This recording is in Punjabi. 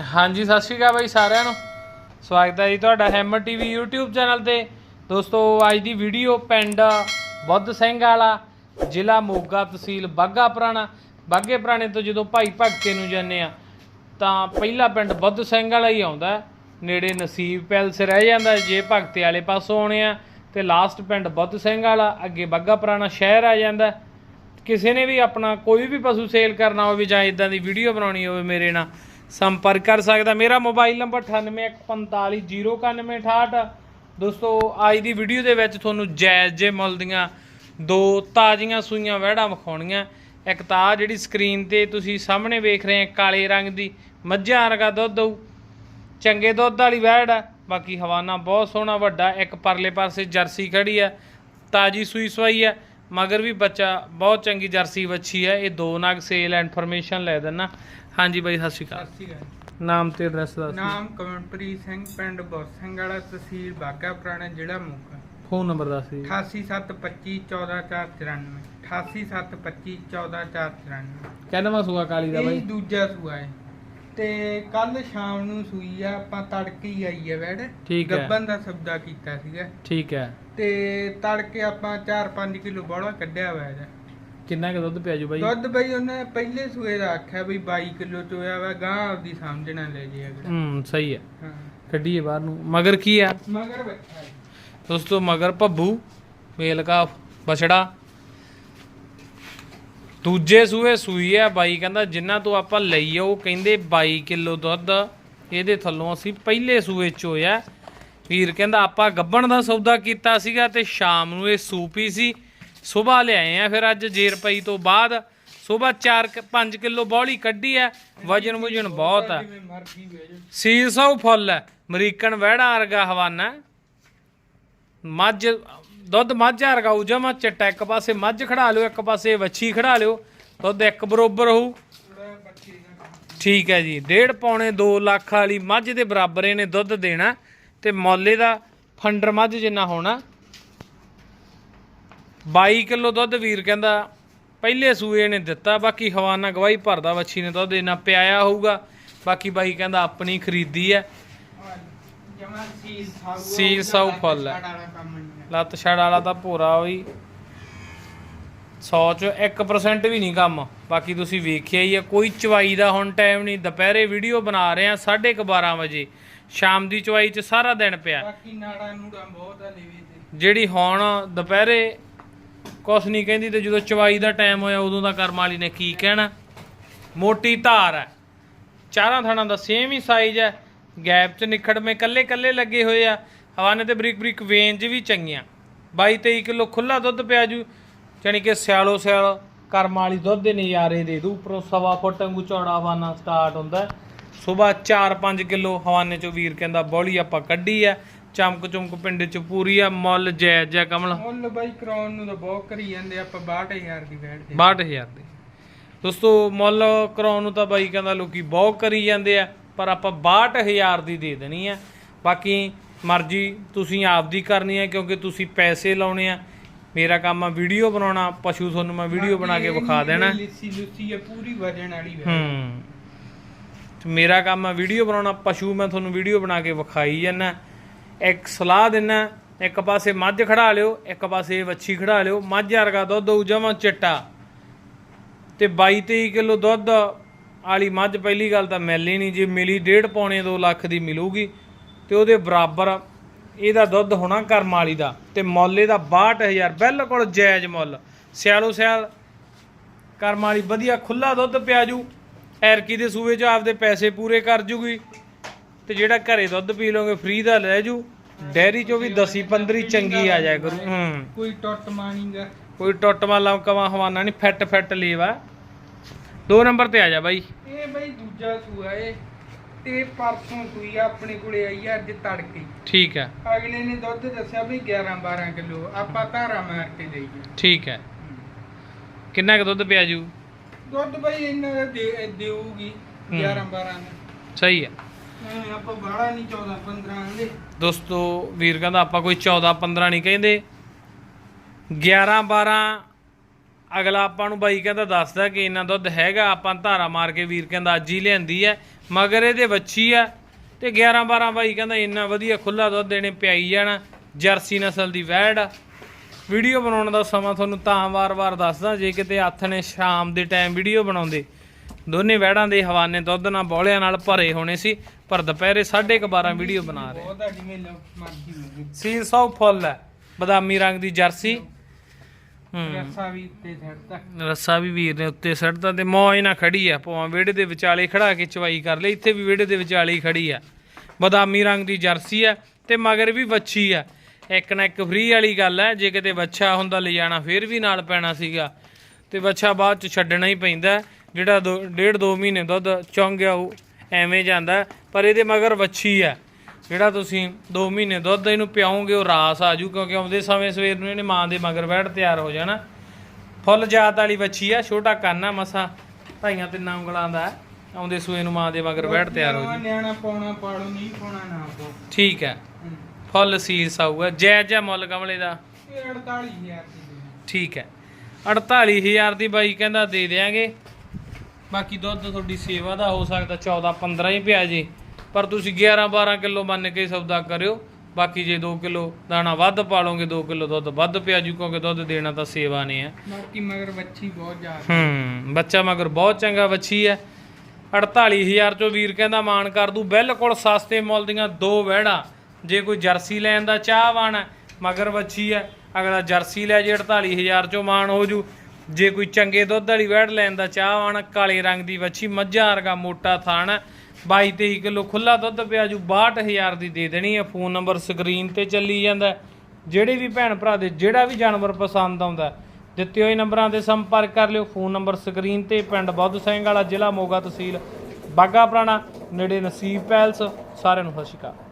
ਹਾਂਜੀ, ਸਤਿ ਸ਼੍ਰੀ ਅਕਾਲ ਬਾਈ ਸਾਰਿਆਂ ਨੂੰ। ਸਵਾਗਤ ਹੈ ਜੀ ਤੁਹਾਡਾ ਹੈਮਰ ਟੀਵੀ YouTube ਚੈਨਲ ਤੇ। ਦੋਸਤੋ, ਅੱਜ ਦੀ ਵੀਡੀਓ ਪਿੰਡ ਬੁੱਧ ਸਿੰਘ ਵਾਲਾ, ਜ਼ਿਲ੍ਹਾ ਮੋਗਾ ਤਹਿਸੀਲ ਬਾਗਾ ਪੁਰਾਣਾ। ਬਾਗੇ ਪੁਰਾਣੇ ਤੋਂ ਜਦੋਂ ਭਾਈ ਭਗਤੇ ਨੂੰ ਜਾਂਦੇ ਆ ਤਾਂ ਪਹਿਲਾ ਪਿੰਡ ਬੁੱਧ ਸਿੰਘ ਵਾਲਾ ਹੀ ਆਉਂਦਾ ਨੇੜੇ ਨਸੀਬ ਪੈਲਸ ਰਹਿ ਜਾਂਦਾ ਜੇ ਭਗਤੇ ਵਾਲੇ ਪਾਸੋਂ ਆਉਣੇ ਆ, ਤੇ ਲਾਸਟ ਪਿੰਡ ਬੁੱਧ ਸਿੰਘ ਵਾਲਾ, ਅੱਗੇ ਬਾਗਾ ਪੁਰਾਣਾ ਸ਼ਹਿਰ ਆ ਜਾਂਦਾ ਕਿਸੇ ਨੇ ਵੀ ਆਪਣਾ ਕੋਈ ਵੀ ਪਸ਼ੂ ਸੇਲ ਕਰਨਾ ਹੋਵੇ ਜਾਂ ਇਦਾਂ ਦੀ ਵੀਡੀਓ ਬਣਾਉਣੀ ਹੋਵੇ ਮੇਰੇ ਨਾਲ ਸੰਪਰਕ ਕਰ ਸਕਦਾ। ਮੇਰਾ ਮੋਬਾਈਲ ਨੰਬਰ 9815409168 ਦੋਸਤੋ, ਅੱਜ ਦੀ ਵੀਡੀਓ ਦੇ ਵਿੱਚ ਤੁਹਾਨੂੰ ਜਾਇਜ਼ ਜੇ ਮੁੱਲ ਦੀਆਂ ਦੋ ਤਾਜ਼ੀਆਂ ਸੂਈਆਂ ਵਹਿੜਾਂ ਵਿਖਾਉਣੀਆਂ। ਇੱਕ ਤਾਂ ਜਿਹੜੀ ਸਕਰੀਨ ਤੇ ਤੁਸੀਂ ਸਾਹਮਣੇ ਵੇਖ ਰਹੇ ਹੋ ਕਾਲੇ ਰੰਗ ਦੀ ਮੱਝਾਂ ਵਰਗਾ ਦੁੱਧ ਦਊ ਚੰਗੇ ਦੁੱਧ ਵਾਲੀ ਵੈੜ ਆ, ਬਾਕੀ ਹਵਾਨਾ ਬਹੁਤ ਸੋਹਣਾ ਵੱਡਾ। ਇੱਕ ਪਰਲੇ ਪਾਸੇ ਜਰਸੀ ਖੜੀ ਆ, ਤਾਜੀ ਸੂਈ ਸਵਾਈ ਆ। ਮਗਰ ਵੀ ਬੱਚਾ ਬਹੁਤ ਚੰਗੀ ਜਰਸੀ ਵੱਛੀ ਆ ਇਹ ਦੋ ਨਗ ਸੇਲ ਇਨਫੋਰਮੇਸ਼ਨ ਲੈ ਦੇਣਾ ਹਾਂਜੀ ਬਾਈ ਸਤਿ ਸ਼੍ਰੀ ਅਕਾਲ। ਸਤਿ ਸ਼੍ਰੀ ਅਕਾਲ ਨਾਮ ਤੇ ਐਡਰੈਸ ਦੱਸ। ਨਾਮ ਕਮਲਪ੍ਰੀਤ ਸਿੰਘ ਪਿੰਡ ਬੋਸ ਸਿੰਘ ਵਾਲਾ ਤਹਿਸੀਲ ਬਾਗਾ ਪੁਰਾਣਾ ਜ਼ਿਲ੍ਹਾ ਮੋਗਾ। ਫੋਨ ਨੰਬਰ ਦੱਸ ਦਿਓ। 8875214494 8875214494 ਕਹਿੰਦਾ ਸੂਆ ਕਾਲੀ ਦਾ ਇਹ ਬਾਈ ਦੂਜਾ ਸੂਆ ਹੈ। ਤੇ ਕੱਲ ਸ਼ਾਮ ਨੂੰ ਸੂਈ ਆ ਆਪਾਂ ਤੜਕੇ ਹੀ ਆਈ ਹੈ ਵੈੜ ਠੀਕ ਹੈ। ਗੱਬਨ ਦਾ ਸਬਦਾ ਕੀਤਾ ਸੀਗਾ। ਠੀਕ ਹੈ। ਤੇ ਤੜਕੇ ਆਪਾਂ 4-5 ਕਿਲੋ ਬੋਲਾ ਕੱਢਿਆ ਹੋਇਆ ਕਿੰਨਾ ਕੁ ਦੁੱਧ ਪਿਆ ਜੂ ਬਾਈ? ਦੁੱਧ ਬਈ ਉਹਨੇ ਪਹਿਲੇ ਸੂਏ ਦਾ ਆਖਿਆ ਵੀ 22 ਕਿਲੋ ਚੋਇਆ ਵਾ ਗਾਂ ਆਪਦੀ ਸਮਝਣਾ ਲੈ ਜੇ ਅਗਲਾ। ਹੂੰ ਸਹੀ ਹੈ। ਹਾਂ। ਕੱਢੀਏ ਬਾਹਰ ਨੂੰ। ਮਗਰ ਕੀ ਆ? ਮਗਰ ਬੱਚਾ ਹੈ। ਦੋਸਤੋ ਮਗਰ ਭੱਬੂ ਵੇਲ ਕਾ ਬਛੜਾ। ਦੂਜੇ ਸੂਏ ਸੂਈ ਆ ਬਾਈ, ਕਹਿੰਦਾ ਜਿੰਨਾ ਤੋਂ ਆਪਾਂ ਲਈ ਆ, ਉਹ ਕਹਿੰਦੇ 22 ਕਿਲੋ ਦੁੱਧ। ਇਹਦੇ ਥੱਲੋਂ ਅਸੀਂ ਪਹਿਲੇ ਸੂਏ ਚ ਹੋਇਆ ਵੀਰ ਕਹਿੰਦਾ ਆਪਾਂ ਗੱਬਣ ਦਾ ਸੌਦਾ ਕੀਤਾ ਸੀਗਾ ਤੇ ਸ਼ਾਮ ਨੂੰ ਇਹ ਸੂਪੀ ਸੀ। ਸਵੇਰ ਲਿਆਏ ਆ ਫਿਰ ਅੱਜ ਜੇਰ ਪਈ ਤੋਂ ਬਾਅਦ। ਸਵੇਰ 4 5 ਕਿਲੋ ਬੌਲੀ ਕੱਢੀ ਆ। ਵਜਨ ਵਜਨ ਬਹੁਤ ਆ। ਜਿਵੇਂ ਮਰਜ਼ੀ ਫੁੱਲ ਹੈ ਅਮਰੀਕਨ ਵਹਿੜਾ ਵਰਗਾ ਹਵਾਨਾ। ਮੱਝ ਦੁੱਧ ਮੱਝ ਵਰਗਾ ਉਹ ਜਮਾ ਚਟਾ ਇੱਕ ਪਾਸੇ ਮੱਝ ਖੜਾ ਲਿਓ ਇੱਕ ਪਾਸੇ ਵੱਛੀ ਖੜਾ ਲਿਓ। ਦੁੱਧ ਇੱਕ ਬਰੋਬਰ ਹੋਊ। ਠੀਕ ਹੈ ਜੀ। ਡੇਢ ਪੌਣੇ 2 ਲੱਖ ਵਾਲੀ ਮੱਝ ਦੇ ਬਰਾਬਰ ਇਹਨੇ ਦੁੱਧ ਦੇਣਾ ਤੇ ਮੌਲੇ ਦਾ ਫੰਡਰ ਮੱਝ ਜਿੰਨਾ ਹੋਣਾ। 22 ਕਿਲੋ ਦੁੱਧ ਵੀਰ ਕਹਿੰਦਾ ਪਹਿਲੇ ਸੂਏ ਨੇ ਦਿੱਤਾ ਬਾਕੀ ਹਵਾਨਾ ਗਵਾਹੀ ਭਰਦਾ ਵੱਛੀ ਨੇ ਦੁੱਧ ਇਹਨਾਂ ਪਿਆਇਆ ਹੋਊਗਾ। ਬਾਕੀ ਬਾਈ ਕਹਿੰਦਾ ਆਪਣੀ ਖਰੀਦੀ ਹੈ। ਜਮਾ ਸੀਲ ਸਾਊ ਸੀਲ ਸਾਊ ਫੁੱਲ। ਹੈ। ਲੱਤ ਛੜ ਵਾਲਾ ਤਾਂ ਭੋਰਾ ਹੋਈ 100 ਚ 1% ਵੀ ਨਹੀਂ ਕੰਮ। ਬਾਕੀ ਤੁਸੀਂ ਵੇਖਿਆ ਹੀ ਆ ਕੋਈ ਚਵਾਈ ਦਾ ਹੁਣ ਟਾਈਮ ਨਹੀਂ। ਦੁਪਹਿਰੇ ਵੀਡੀਓ ਬਣਾ ਰਹੇ ਆ 12:30 ਵਜੇ। ਸ਼ਾਮ ਦੀ ਚਵਾਈ ਚ ਸਾਰਾ ਦਿਨ ਪਿਆ। ਬਾਕੀ ਨਾੜਾ ਨੂੜਾ ਬਹੁਤ ਆ ਲੇਵੇ ਤੇ। ਜਿਹੜੀ ਹੁਣ ਦੁਪਹਿਰੇ ਕੁਛ ਨਹੀਂ ਕਹਿੰਦੀ ਤੇ ਜਦੋਂ ਚਵਾਈ ਦਾ ਟਾਈਮ ਹੋਇਆ ਉਦੋਂ ਦਾ ਕਰਮ ਵਾਲੀ ਨੇ ਕੀ ਕਹਿਣਾ? ਮੋਟੀ ਧਾਰ ਹੈ ਚਾਰਾਂ ਥਾਣਾ ਦਾ ਸੇਮ ਹੀ ਸਾਈਜ਼ ਹੈ ਗੈਪ ਚ ਨਿਖੜਵੇਂ ਕੱਲੇ ਕੱਲੇ ਲੱਗੇ ਹੋਏ ਆ। ਹਵਾਨੇ ਤੇ ਬਰੀਕ ਬਰੀਕ ਵੇਂਜ ਵੀ ਚੰਗੀਆਂ। 22 23 ਕਿਲੋ ਖੁੱਲਾ ਦੁੱਧ ਪਿਆ ਜੂ ਜਾਣੀ ਕਿ ਸਿਆਲੋ ਸਿਆਲ ਕਰਮ ਵਾਲੀ ਦੁੱਧ ਦੇ ਨਜ਼ਾਰੇ ਦੇ ਦੂ। ਉੱਪਰੋਂ ਸਵਾ ਫੁੱਟ ਵਾਂਗੂ ਚੌੜਾ ਹਵਾਨਾ ਸਟਾਰਟ ਹੁੰਦਾ ਸਵੇਰ 4-5 ਕਿਲੋ ਹਵਾਨੇ ਚੋਂ ਵੀਰ ਕਹਿੰਦਾ ਬੋਲੀ ਆਪਾਂ ਕੱਢੀ ਆ। ਚਮਕ ਚਮਕ ਪਿੰਡ ਚ ਪੂਰੀ ਆ। ਮੁੱਲ ਜਾਇਜ਼ ਆ ਕਮਲ। ਮੁੱਲ ਬਾਈ ਕਰਾਉਣ ਨੂੰ ਤਾਂ ਬਹੁਤ ਕਰੀ ਜਾਂਦੇ ਆਪਾਂ 62000 ਦੀ ਬੈਠ 62000 ਦੇ। ਦੋਸਤੋ ਮੁੱਲ ਕਰਾਉਣ ਨੂੰ ਤਾਂ ਬਾਈ ਕਹਿੰਦਾ ਲੋਕੀ ਬਹੁਤ ਕਰੀ ਜਾਂਦੇ ਆ ਪਰ ਆਪਾਂ 62000 ਦੀ ਦੇ ਦੇਣੀ ਆ। ਬਾਕੀ ਮਰਜ਼ੀ ਤੁਸੀਂ ਆਪਦੀ ਕਰਨੀ ਆ ਕਿਉਂਕਿ ਤੁਸੀਂ ਪੈਸੇ ਲਾਉਣੇ ਆ। ਮੇਰਾ ਕੰਮ ਆ ਵੀਡੀਓ ਬਣਾਉਣਾ ਪਸ਼ੂ ਤੁਹਾਨੂੰ ਮੈਂ ਵੀਡੀਓ ਬਣਾ ਕੇ ਵਿਖਾ ਦੇਣਾ। ਲਿੱਸੀ ਲੁੱਸੀ ਆ ਪੂਰੀ ਵਜਣ ਵਾਲੀ ਬੈਠ ਹੂੰ। ਤੇ ਮੇਰਾ ਕੰਮ ਆ ਵੀਡੀਓ ਬਣਾਉਣਾ ਪਸ਼ੂ ਮੈਂ ਤੁਹਾਨੂੰ ਵੀਡੀਓ ਬਣਾ ਕੇ ਵਿਖਾਈ ਜਾਂਦਾ। ਇੱਕ ਸਲਾਹ ਦਿੰਨਾ ਇੱਕ ਪਾਸੇ ਮੱਝ ਖੜਾ ਲਿਓ ਇੱਕ ਪਾਸੇ ਵੱਛੀ ਖੜਾ ਲਿਓ। ਮੱਝ ਵਰਗਾ ਦੁੱਧ ਹੋਊ ਜਮਾਂ ਚਿੱਟਾ। ਤੇ 22 23 ਕਿਲੋ ਦੁੱਧ ਵਾਲੀ ਮੱਝ ਪਹਿਲੀ ਗੱਲ ਤਾਂ ਮਿਲ ਹੀ ਨਹੀਂ ਜੇ ਮਿਲੀ ਡੇਢ ਪੌਣੇ 2 ਲੱਖ ਦੀ ਮਿਲੂਗੀ। ਤੇ ਉਹਦੇ ਬਰਾਬਰ ਇਹਦਾ ਦੁੱਧ ਹੋਣਾ ਕਰਮ ਵਾਲੀ ਦਾ ਤੇ ਮੁੱਲ ਇਹਦਾ 62000 ਬਿਲਕੁਲ ਜਾਇਜ਼ ਮੁੱਲ। ਸਿਆਲੋ ਸਿਆਲ ਕਰਮ ਵਾਲੀ ਵਧੀਆ ਖੁੱਲਾ ਦੁੱਧ ਪਿਆ ਜੂ ਐਰਕੀ ਦੇ ਸੂਏ 'ਚ ਆਪਦੇ ਪੈਸੇ ਪੂਰੇ ਕਰ ਜੂਗੀ ਤੇ ਜਿਹੜਾ ਘਰੇ ਦੁੱਧ ਪੀ ਲਓਗੇ ਫ੍ਰੀ ਦਾ ਲੈ ਜੂ ਡੈਰੀ 'ਚੋਂ ਵੀ 10 15 ਚੰਗੀ ਆ ਜਾਇਆ ਕਰੂ ਹੂੰ। ਕੋਈ ਟੁੱਟ ਮਾਣੀਗਾ ਕੋਈ ਟੁੱਟ ਮਾ ਕਵਾ ਹਵਾਨਾ ਨਹੀਂ ਫਿੱਟ ਫਿੱਟ ਲੇਵਾ। ਦੋ ਨੰਬਰ ਤੇ ਆ ਜਾ ਬਾਈ। ਇਹ ਬਈ ਦੂਜਾ ਸੂਆ ਏ। ਤੇ ਪਰਸੋਂ ਸੂਈ ਆ ਆਪਣੇ ਕੋਲੇ ਆਈ ਆ ਅੱਜ ਤੜਕੇ। ਠੀਕ ਹੈ। ਅਗਲੇ ਨੇ ਦੁੱਧ ਦੱਸਿਆ ਵੀ 11 12 ਕਿਲੋ ਆਪਾਂ ਧਾਰਾ ਮਾਰ ਕੇ ਲਈ ਆ। ਠੀਕ ਹੈ। ਕਿੰਨਾ ਕੁ ਦੁੱਧ ਪਿਆ ਜੂ? ਦੁੱਧ ਬਈ ਇਹਨਾਂ ਦਾ ਦੇ ਦੇਊਗੀ 11 12 ਨੇ ਸਹੀ ਹੈ। ਨਹੀਂ ਆਪਾਂ ਬਾਹਲਾ ਨਹੀਂ 14 15 ਦੇ ਦੋਸਤੋ ਵੀਰ ਕਹਿੰਦਾ ਆਪਾਂ ਕੋਈ 14 15 ਨਹੀਂ ਕਹਿੰਦੇ। 11 12 ਅਗਲਾ ਆਪਾਂ ਨੂੰ ਬਾਈ ਕਹਿੰਦਾ ਦੱਸਦਾ ਕਿ ਇੰਨਾ ਦੁੱਧ ਹੈਗਾ ਆਪਾਂ ਧਾਰਾ ਮਾਰ ਕੇ ਵੀਰ ਕਹਿੰਦਾ ਅੱਜ ਹੀ ਲਿਆਂਦੀ ਹੈ। ਮਗਰ ਇਹਦੇ ਬੱਚੀ ਆ ਤੇ 11 12 ਬਾਈ ਕਹਿੰਦਾ ਇੰਨਾ ਵਧੀਆ ਖੁੱਲਾ ਦੁੱਧ ਦੇਣੇ ਪਿਆਈ ਜਾਣਾ ਜਰਸੀ ਨਸਲ ਦੀ ਵੈੜ ਆ। ਵੀਡੀਓ ਬਣਾਉਣ ਦਾ ਸਮਾਂ ਤੁਹਾਨੂੰ ਤਾਂ ਵਾਰ-ਵਾਰ ਦੱਸਦਾ ਜੇ ਕਿਤੇ ਹੱਥ ਨੇ ਸ਼ਾਮ ਦੇ ਟਾਈਮ ਵੀਡੀਓ ਬਣਾਉਂਦੇ ਦੋਨੇ ਵੈੜਾਂ ਦੇ ਹਵਾਨੇ ਦੁੱਧ ਨਾਲ ਬੌਲਿਆਂ ਨਾਲ ਭਰੇ ਹੋਣੇ ਸੀ ਪਰ ਦੁਪਹਿਰੇ 12:30 ਵੀਡੀਓ ਬਣਾ ਰਹੇ। ਸੀਲ ਸੌ ਫੁੱਲ ਹੈ ਬਦਾਮੀ ਰੰਗ ਦੀ ਜਰਸੀ ਰਸਾ ਵੀ ਉੱਤੇ ਛੱਡਤਾ ਰੱਸਾ ਵੀ ਵੀਰ ਨੇ ਉੱਤੇ ਸੜਦਾ ਤੇ ਮੌਜ ਨਾਲ ਖੜੀ ਆ ਭਾਵੇਂ ਵਿਹੜੇ ਦੇ ਵਿਚਾਲੇ ਖੜਾ ਕੇ ਚਵਾਈ ਕਰ ਲਈ ਇੱਥੇ ਵੀ ਵਿਹੜੇ ਦੇ ਵਿਚਾਲੇ ਹੀ ਖੜੀ ਆ ਬਦਾਮੀ ਰੰਗ ਦੀ ਜਰਸੀ ਆ ਤੇ ਮਗਰ ਵੀ ਵੱਛੀ ਆ ਇੱਕ ਨਾ ਇੱਕ ਫ੍ਰੀ ਵਾਲੀ ਗੱਲ ਹੈ ਜੇ ਕਿਤੇ ਬੱਚਾ ਹੁੰਦਾ ਲੈ ਜਾਣਾ ਫੇਰ ਵੀ ਨਾਲ ਪੈਣਾ ਸੀਗਾ ਤੇ ਬੱਚਾ ਬਾਅਦ ਚ ਛੱਡਣਾ ਹੀ ਪੈਂਦਾ। ਜਿਹੜਾ ਦੋ- ਡੇਢ ਦੋ ਮਹੀਨੇ ਦੁੱਧ ਚੌਂਗਿਆ ਉਹ ਐਵੇਂ ਜਾਂਦਾ। ਪਰ ਇਹਦੇ ਮਗਰ ਵੱਛੀ ਆ ਜਿਹੜਾ ਤੁਸੀਂ 2 ਮਹੀਨੇ ਦੁੱਧ ਇਹਨੂੰ ਪਿਆਓਗੇ ਉਹ ਰਾਸ ਆਜੂ ਕਿਉਂਕਿ ਆਉਂਦੇ ਸਮੇਂ ਸਵੇਰ ਨੂੰ ਇਹਨੇ ਮਾਂ ਦੇ ਮਗਰ ਬੈਠ ਤਿਆਰ ਹੋ ਜਾਣਾ। ਫੁੱਲ ਜਾਤ ਵਾਲੀ ਬੱਚੀ ਆ ਛੋਟਾ ਕੰਨ ਆ ਮਸਾ ਢਾਈਆਂ ਤਿੰਨਾਂ ਉਂਗਲਾਂ ਦਾ। ਆਉਂਦੇ ਸੂਏ ਨੂੰ ਮਾਂ ਦੇ ਮਗਰ ਬੈਠ ਤਿਆਰ ਹੋ ਜੀ ਨਿਆਣਾ ਪਾਉਣਾ ਪਾੜੋ ਨਹੀਂ ਪਾਉਣਾ ਨਾ ਪਾਓ ਠੀਕ ਹੈ। ਫੁੱਲ ਸੀਸ ਆਊਗਾ। ਜੈ ਜੈ ਮੁੱਲ ਕਮਲੇ ਦਾ? ਇਹ 48000 ਦੀ ਦੇ ਠੀਕ ਹੈ। 48000 ਦੀ ਬਾਈ ਕਹਿੰਦਾ ਦੇ ਦੇਾਂਗੇ ਬਾਕੀ ਦੁੱਧ ਤੁਹਾਡੀ ਸੇਵਾ ਦਾ ਹੋ ਸਕਦਾ 14 15 ਹੀ ਪਿਆ ਜੇ। ਪਰ ਤੁਸੀਂ 11 12 ਕਿਲੋ ਮੰਨ ਕੇ ਸੌਦਾ ਕਰਿਓ। ਬਾਕੀ ਜੇ 2 ਕਿਲੋ ਦਾਣਾ ਵੱਧ ਪਾ ਲਓਗੇ 2 ਕਿਲੋ ਦੁੱਧ ਵੱਧ ਪਿਆ ਜੂ ਕਿਉਂਕਿ ਦੁੱਧ ਦੇਣਾ ਤਾਂ ਸੇਵਾ ਨੇ ਆ। ਬਾਕੀ ਮਗਰ ਬੱਚੀ ਬਹੁਤ ਜ਼ਿਆਦਾ। ਹੂੰ ਬੱਚਾ ਮਗਰ ਬਹੁਤ ਚੰਗਾ ਬੱਚੀ ਹੈ। 48000 ਚੋਂ ਵੀਰ ਕਹਿੰਦਾ ਮਾਨ ਕਰ ਦੂ। ਬਿਲਕੁਲ ਸਸਤੇ ਮੁੱਲ ਦੀਆਂ ਦੋ ਵਹਿੜਾਂ। ਜੇ ਕੋਈ ਜਰਸੀ ਲੈਣ ਦਾ ਚਾਹਵਾਨ ਹੈ ਮਗਰ ਬੱਚੀ ਹੈ ਅਗਲਾ ਜਰਸੀ ਲੈ ਜੇ 48000 ਚੋਂ ਮਾਨ ਹੋ ਜੂ। ਜੇ ਕੋਈ ਚੰਗੇ ਦੁੱਧ ਵਾਲੀ ਵਹਿੜ ਲੈਣ ਦਾ ਚਾਹਵਾਨ ਕਾਲੇ ਰੰਗ ਦੀ ਬੱਚੀ ਮੱਝਾਂ ਵਰਗਾ ਮੋਟਾ ਥਾਣ ਹੈ 22 23 ਕਿਲੋ ਖੁੱਲਾ ਦੁੱਧ ਪਿਆ ਜੂ 62000 ਦੀ ਦੇ ਦੇਣੀ ਹੈ ਫੋਨ ਨੰਬਰ ਸਕਰੀਨ ਤੇ ਚੱਲੀ ਜਾਂਦਾ ਜਿਹੜੇ ਵੀ ਭੈਣ ਭਰਾ ਦੇ, ਜਿਹੜਾ ਵੀ ਜਾਨਵਰ ਪਸੰਦ ਆਉਂਦਾ ਦਿੱਤੇ ਹੋਏ ਨੰਬਰਾਂ ਤੇ ਸੰਪਰਕ ਕਰ ਲਿਓ। ਫੋਨ ਨੰਬਰ ਸਕਰੀਨ ਤੇ ਪਿੰਡ ਬੁੱਧ ਸਿੰਘ ਵਾਲਾ, ਜ਼ਿਲ੍ਹਾ ਮੋਗਾ ਤਹਿਸੀਲ ਬਾਗਾ ਪੁਰਾਣਾ, ਨੇੜੇ ਨਸੀਬ ਪੈਲਸ। ਸਾਰਿਆਂ ਨੂੰ ਸਤਿ ਸ਼੍ਰੀ ਅਕਾਲ।